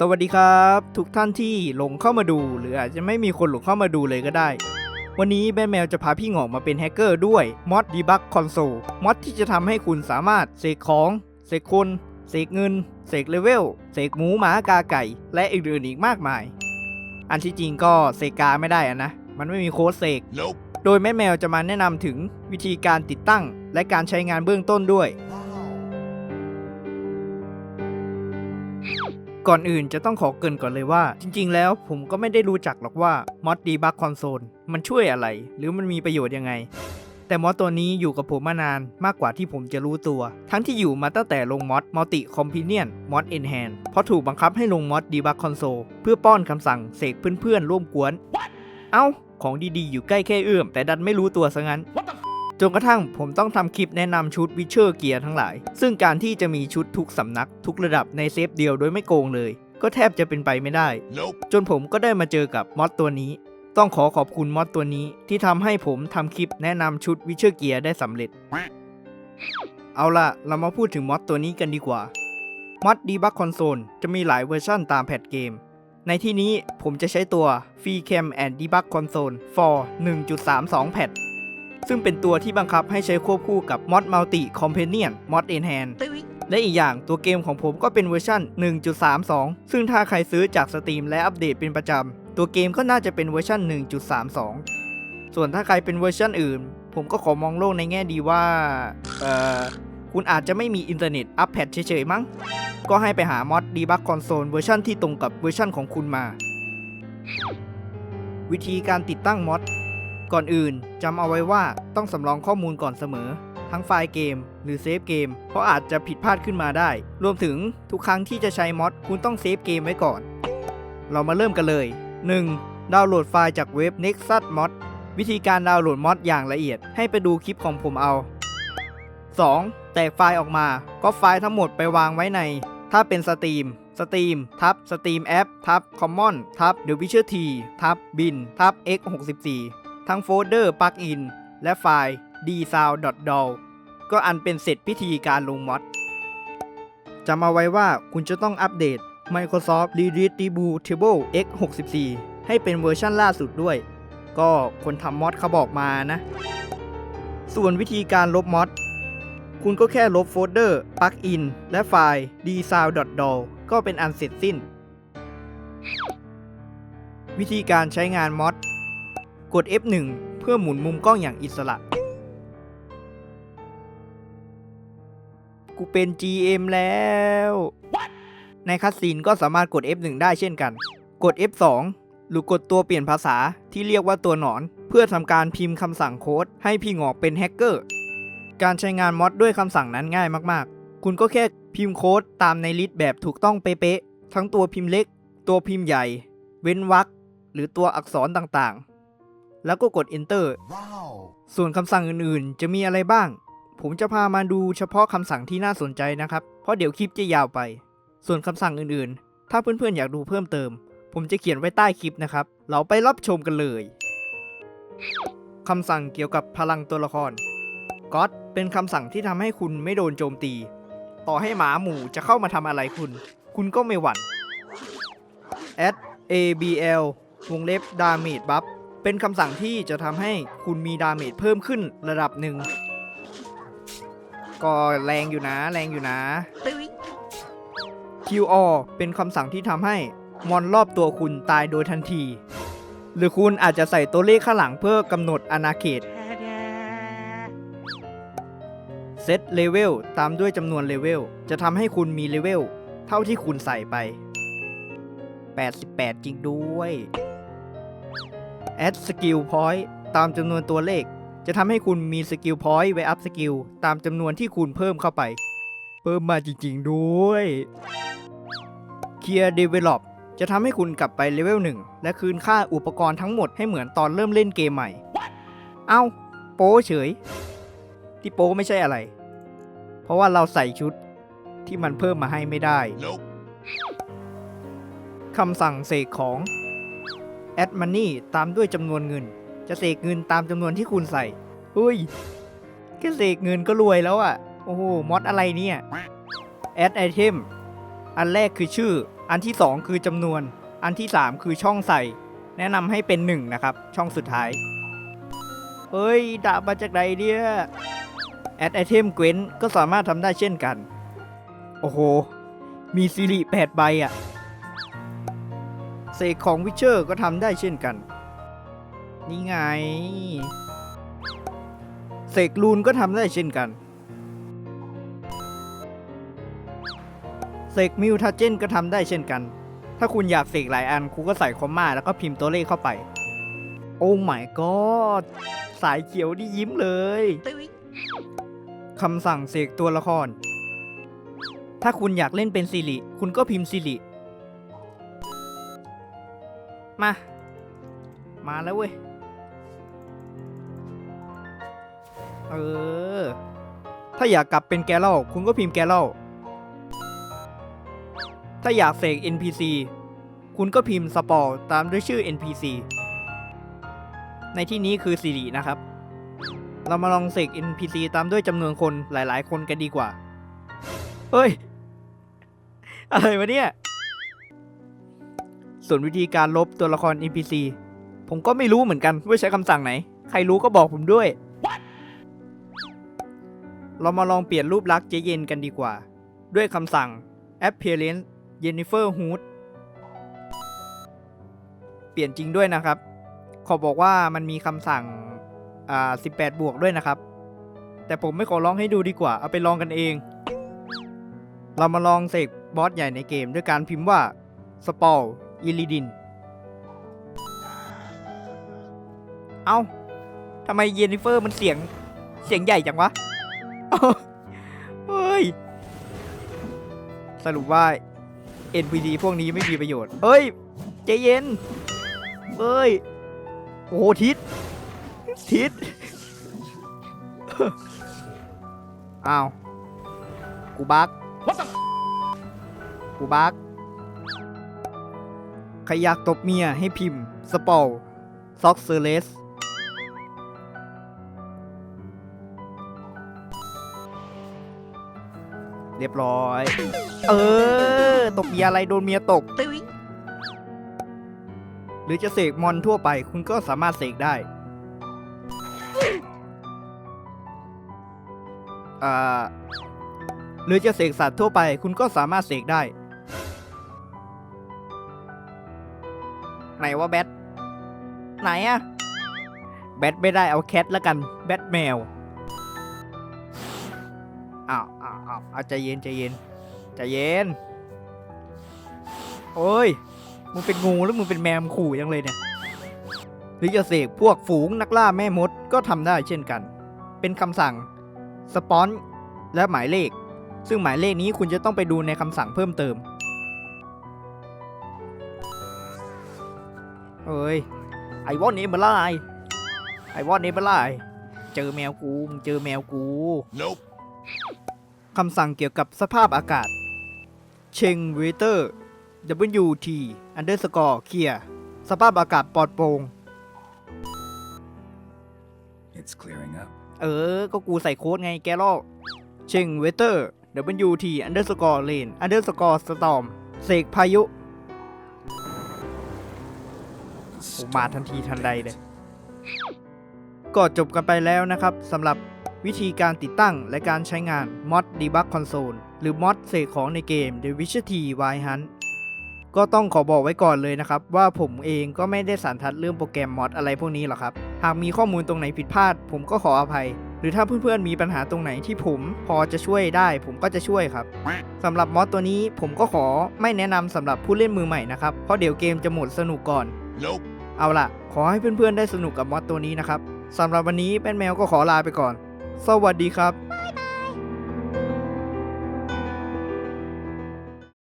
สวัสดีครับ ทุกท่านที่หลงเข้ามาดู หรืออาจจะไม่มีคนหลงเข้ามาดูเลยก็ได้ วันนี้แม่แมวจะพาพี่หงอกมาเป็นแฮกเกอร์ด้วยมอด Debug Console มอดที่จะทำให้คุณสามารถเสกของ เสกคน เสกเงิน เสกเลเวล เสกหมูหมากาไก่ และอื่นๆอีกมากมาย อันที่จริงก็เสกกาไม่ได้อะนะ มันไม่มีโค้ดเสก Nope. โดยแม่แมวจะมาแนะนำถึงวิธีการติดตั้ง และการใช้งานเบื้องต้นด้วย ก่อนอื่นจะต้องขอเกรินก่อนเลยว่า จริง ๆ แล้วผมก็ไม่ได้รู้จักหรอกว่า Mod Debug Console มันช่วยอะไร หรือมันมีประโยชน์ยังไง แต่มอดตัวนี้อยู่กับผมมานานมากกว่าที่ผมจะรู้ตัว ทั้งที่อยู่มาตั้งแต่ลงมอด Multi Companion Mod Enhance เพราะถูกบังคับให้ลงมอด Debug Console เพื่อป้อนคำสั่งเสกเพื่อนๆร่วมกวน เอ้า ของดีๆ อยู่ใกล้แค่เอื้อมแต่ดันไม่รู้ตัวซะงั้น จนกระทั่งผมต้องทำคลิปแนะนำชุดวิเชอร์เกียร์ทั้งหลาย ซึ่งการที่จะมีชุดทุกสำนักทุกระดับในเซฟเดียวโดยไม่โกงเลย ก็แทบจะเป็นไปไม่ได้ Nope. จนผมก็ได้มาเจอกับมอดตัวนี้ ต้องขอขอบคุณมอดตัวนี้ที่ทำให้ผมทำคลิปแนะนำชุดวิเชอร์เกียร์ได้สำเร็จ เอาล่ะ เรามาพูดถึงมอดตัวนี้กันดีกว่ามอด Debug Console จะมีหลายเวอร์ชันตามแพทเกม ในที่นี้ผมจะใช้ตัว Free Cam and Debug Console for 1.32 แพท ซึ่งเป็นตัวที่บังคับให้ใช้ควบคู่กับ Mod Multi Companion Mod Enhance และอีกอย่างตัวเกมของผมก็เป็นเวอร์ชัน1.32 ซึ่งถ้าใครซื้อจากสตรีมและอัปเดตเป็นประจำ ตัวเกมก็น่าจะเป็นเวอร์ชัน1.32 ส่วนถ้าใครเป็นเวอร์ชันอื่น ผมก็ขอมองโลกในแง่ดีว่า เอ่อ คุณอาจจะไม่มีอินเทอร์เน็ตอัปแพทเฉยๆมั้ง ก็ให้ไปหามอด Debug Console เวอร์ชันที่ตรงกับเวอร์ชันของคุณมา วิธีการติดตั้งมอด ก่อนอื่นจำเอาไว้ว่าต้องสำรองข้อมูลก่อนเสมอ ทั้งไฟล์เกม หรือเซฟเกม เพราะอาจจะผิดพลาดขึ้นมาได้ รวมถึงทุกครั้งที่จะใช้มอดคุณต้องเซฟเกมไว้ก่อน เรามาเริ่มกันเลย 1. ดาวน์โหลดไฟล์จากเว็บ Nexus Mod วิธีการดาวน์โหลดมอดอย่างละเอียดให้ไปดูคลิปของผมเอา 2. แตกไฟล์ออกมา ก็ไฟล์ทั้งหมดไปวางไว้ใน ถ้าเป็นสตรีมสตรีมทับสตรีมแอปทับคอมมอนทับ The Witcher T ทับบินทับ x64 ทั้งโฟลเดอร์ปลั๊กอินและไฟล์ dsound.dol ก็อันเป็นเสร็จพิธีการลงมอดจำเอาไว้ว่าคุณจะต้องอัปเดต Microsoft Readable x64 ให้เป็นเวอร์ชั่นล่าสุดด้วย ก็คนทำมอดเขาบอกมานะ ส่วนวิธีการลบมอดคุณก็แค่ลบโฟลเดอร์ปลั๊กอินและไฟล์ dsound.dol ก็เป็นอันเสร็จสิ้น วิธีการใช้งานมอด กด F1 เพื่อหมุนมุมกล้องอย่างอิสระ กูเป็น GM แล้ว ในคัสซีนก็สามารถกด F1 ได้เช่นกัน กด F2 หรือกดตัวเปลี่ยนภาษาที่เรียกว่าตัวหนอน เพื่อทำการพิมพ์คำสั่งโค้ดให้พี่หงอกเป็นแฮกเกอร์ การใช้งานมอดด้วยคำสั่งนั้นง่ายมากๆ คุณก็แค่พิมพ์โค้ดตามในลิสต์แบบถูกต้องเป๊ะๆทั้งตัวพิมพ์เล็ก ตัวพิมพ์ใหญ่ เว้นวรรคหรือตัวอักษรต่างๆ แล้วก็กด enter Wow. ส่วนคำสั่งอื่นๆ จะมีอะไรบ้าง ผมจะพามาดูเฉพาะคำสั่งที่น่าสนใจนะครับ เพราะเดี๋ยวคลิปจะยาวไป ส่วนคำสั่งอื่นๆ ถ้าเพื่อนๆ อยากดูเพิ่มเติม ผมจะเขียนไว้ใต้คลิปนะครับ เราไปรับชมกันเลยคำสั่งเกี่ยวกับพลังตัวละครก็อดเป็นคำสั่งที่ทำให้คุณไม่โดนโจมตี ต่อให้หมาหมู่จะเข้ามาทำอะไรคุณ คุณก็ไม่หวั่น add abl วงเล็บ damage buff เป็นคำสั่งที่จะทำให้คุณมีดาเมจเพิ่มขึ้นระดับหนึ่ง ก็แรงอยู่นะแรงอยู่นะ QR เป็นคำสั่งที่ทำให้มอนรอบตัวคุณตายโดยทันที หรือคุณอาจจะใส่ตัวเลขข้างหลังเพื่อกำหนดอาณาเขตเซตเลเวลตามด้วยจำนวนเลเวลจะทำให้คุณมีเลเวลเท่าที่คุณใส่ไป 88 จริงด้วย Add Skill Point ตามจำนวนตัวเลข จะทำให้คุณมีสกิลพอยต์ไว้อัพสกิลตามจำนวนที่คุณเพิ่มเข้าไป เพิ่มมาจริงๆด้วย Clear Develop จะทำให้คุณกลับไปเลเวล1และคืนค่าอุปกรณ์ทั้งหมดให้เหมือนตอนเริ่มเล่นเกมใหม่ เอ้า โป้เฉย ที่โป้ไม่ใช่อะไร เพราะว่าเราใส่ชุดที่มันเพิ่มมาให้ไม่ได้ Nope. คำสั่งเสกของ add money ตามด้วยจำนวนเงิน จะเสกเงินตามจำนวนที่คุณใส่เฮ้ยแค่เสกเงินก็รวยแล้วอะ่ะ โอ้โหมอดอะไรเนี่ย add item อันแรกคือชื่อ อันที่ 2 คือจำนวน อันที่ 3 คือช่องใส่ แนะนำให้เป็น 1 นะครับ ช่องสุดท้าย เฮ้ยดาบมาจากไหนเนี่ยแอดไอเทมเกวนก็สามารถทำได้เช่นกัน โอ้โห มีซิริ8ใบอะ เสกของวิเชอร์ก็ทำได้เช่นกัน นี่ไง เสกลูนก็ทำได้เช่นกัน เสกมิวทัเจนก็ทำได้เช่นกัน ถ้าคุณอยากเสกหลายอันคุณก็ใส่คอมมาแล้วก็พิมพ์ตัวเลขเข้าไป โอ้ my god สายเขียวนี่ยิ้มเลยคำสั่งเสกตัวละคร ถ้าคุณอยากเล่นเป็นซิริคุณก็พิมพ์ซิริ มา มาแล้วเว้ย เออ ถ้าอยากกลับเป็นแกลเลคุณก็พิมพ์แกลเลถ้าอยากเสก NPC คุณก็พิมพ์สปอร์ตามด้วยชื่อ NPC ในที่นี้คือสิรินะครับ เรามาลองเสก NPC ตามด้วยจำนวนคนหลายๆ คนกันดีกว่า เฮ้ย อะไรวะเนี่ย ส่วนวิธีการลบตัวละคร NPC ผมก็ไม่รู้เหมือนกันว่าใช้คำสั่งไหน ใครรู้ก็บอกผมด้วยเรามาลองเปลี่ยนรูปลักษณ์เจเย็นกันดีกว่า ด้วยคำสั่ง appearance Jennifer Hood เปลี่ยนจริงด้วยนะครับ ขอบอกว่ามันมีคำสั่งอ่า18 บวกด้วยนะครับ แต่ผมไม่ขอลองให้ดูดีกว่า เอาไปลองกันเอง เรามาลองเสกบอสใหญ่ในเกมด้วยการพิมพ์ว่าสปอล อิลิดิน เอ้าทำไมเยนนิเฟอร์มันเสียงเสียงใหญ่จังวะเฮ้ย สรุปว่า NPC พวกนี้ไม่มีประโยชน์ เฮ้ย ใจเย็น เฮ้ย โอ้โหทิศ ทิศ อ้าว กูบักกูบัก ใครอยากตบเมียให้พิมพ์ สปอลซ็อกเซเลสเรียบร้อย เออ ตบเมียอะไรโดนเมียตบหรือจะเสกมอนทั่วไปคุณก็สามารถเสกได้ อ่า หรือจะเสกสัตว์ทั่วไปคุณก็สามารถเสกได้ ไหนว่าแบทไหนอะแบทไม่ได้เอาแคทแล้วกันแบทแมวอ้าวอ้าวอ้าวเอาใจเย็นใจเย็นใจเย็นโอ้ยมึงเป็นงูแล้วมึงเป็นแมวขู่ยังเลยเนี่ยหรือจะเสกพวกฝูงนักล่าแม่มดก็ทำได้เช่นกัน เป็นคำสั่งสปอนและหมายเลข ซึ่งหมายเลขนี้คุณจะต้องไปดูในคำสั่งเพิ่มเติม เอ้ย ไอวอนนี้มาไล่ไอวอนนี้มาไล่เจอแมวกูมึงเจอแมวกู Nope. คำสั่งเกี่ยวกับสภาพอากาศ เชงเวเตอร์ WT underscore เคลียสภาพอากาศปลอดโปร่ง It's clearing up. เออ ก็กูใส่โค้ดไงแกลอกเชงเวเตอร์ WT underscore rain underscore storm เสกพายุ โอ้มาทันทีทันใดเลย ก็จบกันไปแล้วนะครับสำหรับวิธีการติดตั้งและการใช้งาน Mod Debug Console หรือ Mod เสกของในเกม The Witcher T Wild Hunt ก็ต้องขอบอกไว้ก่อนเลยนะครับ ว่าผมเองก็ไม่ได้สันทัดเรื่องโปรแกรมมอดอะไรพวกนี้หรอกครับ หากมีข้อมูลตรงไหนผิดพลาด ผมก็ขออภัย หรือถ้าเพื่อนๆมีปัญหาตรงไหนที่ผมพอจะช่วยได้ ผมก็จะช่วยครับสำหรับมอดตัวนี้ผมก็ขอไม่แนะนำสำหรับผู้เล่นมือใหม่นะครับ เพราะเดี๋ยวเกมจะหมดสนุกก่อน Nope. เอาล่ะ ขอให้เพื่อนๆได้สนุกกับมอดตัวนี้นะครับสำหรับวันนี้แป้นแมวก็ขอลาไปก่อน สวัสดีครับ